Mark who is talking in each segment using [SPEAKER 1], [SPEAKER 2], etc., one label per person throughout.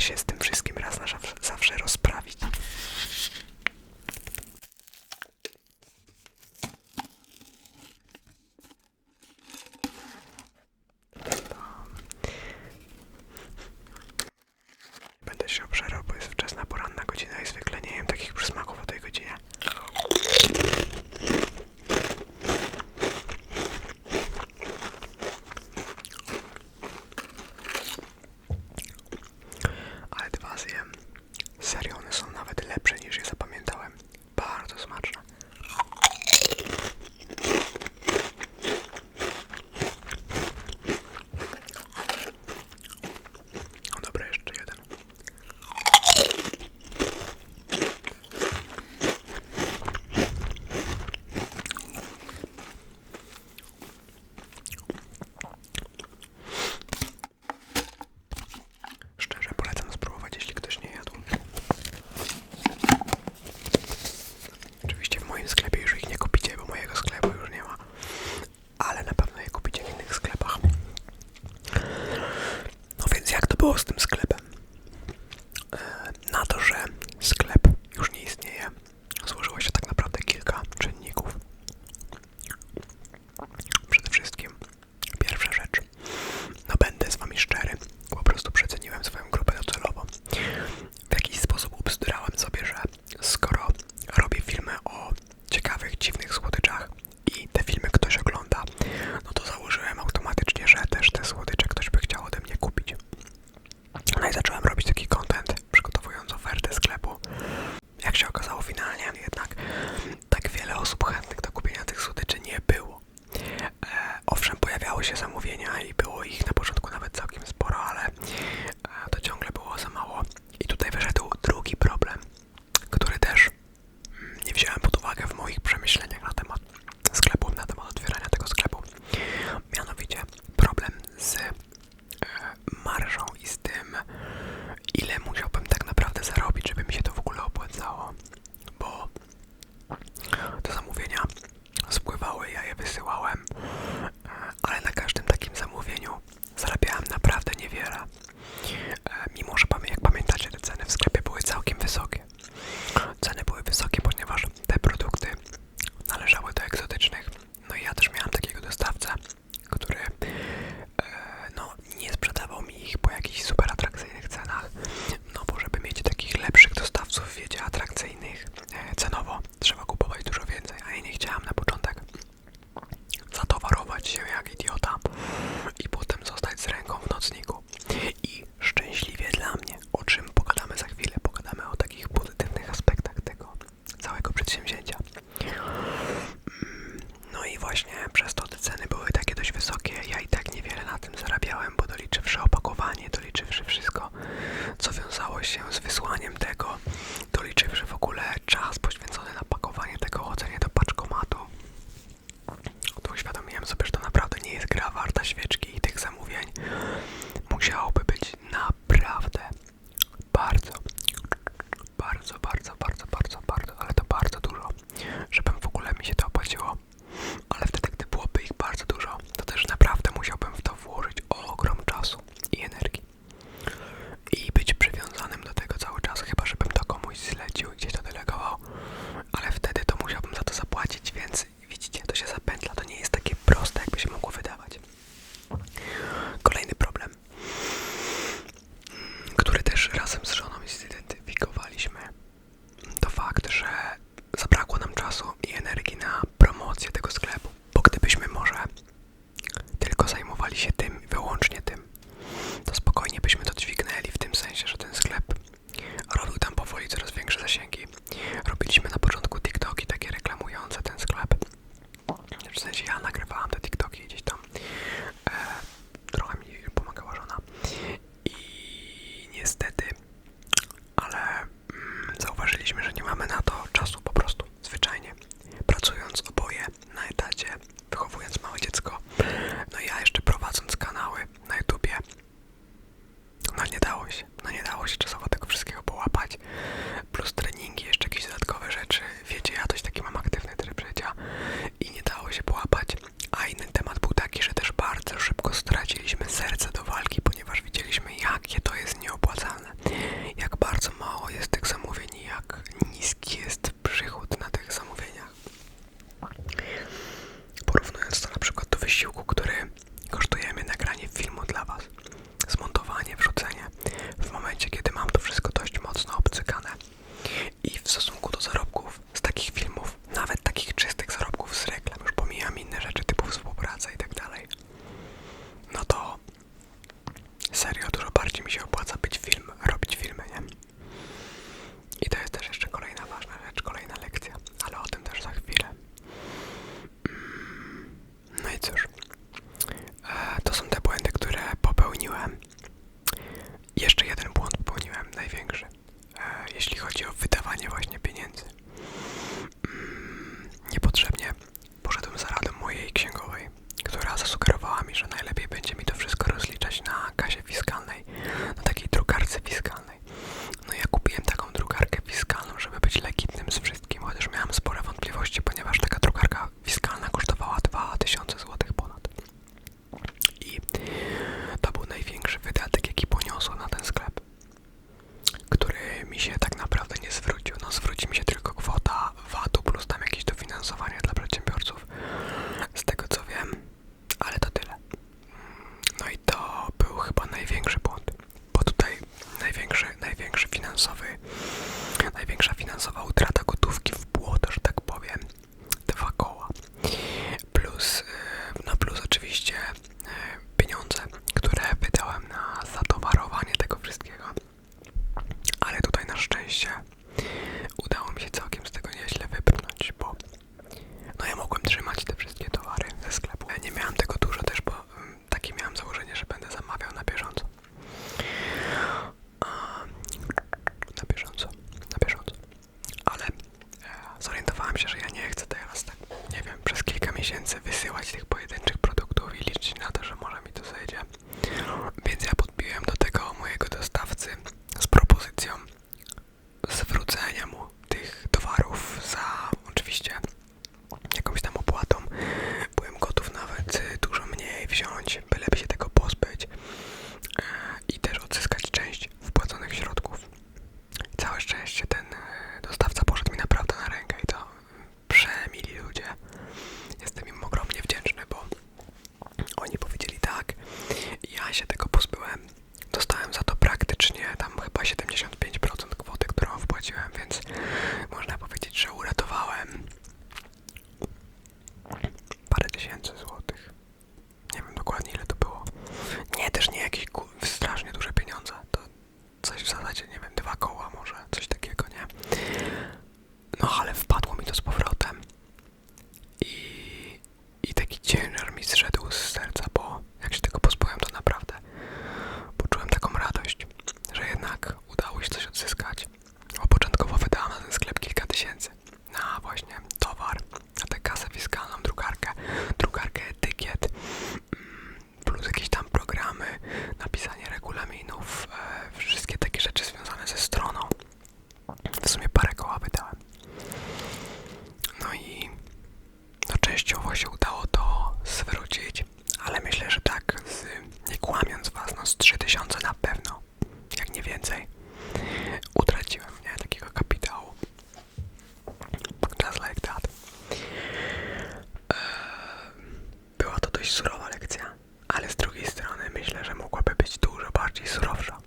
[SPEAKER 1] faşistim sobie, sure what's up. dość surowa lekcja, ale z drugiej strony myślę, że mogłaby być dużo bardziej surowsza.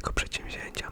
[SPEAKER 1] całego przedsięwzięcia.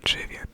[SPEAKER 1] Natarczywie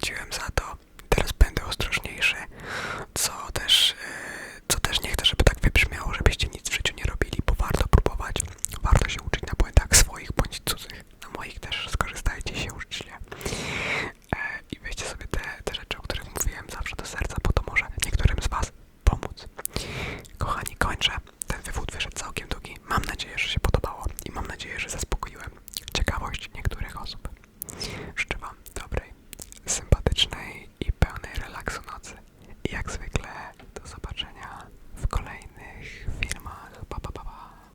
[SPEAKER 1] James.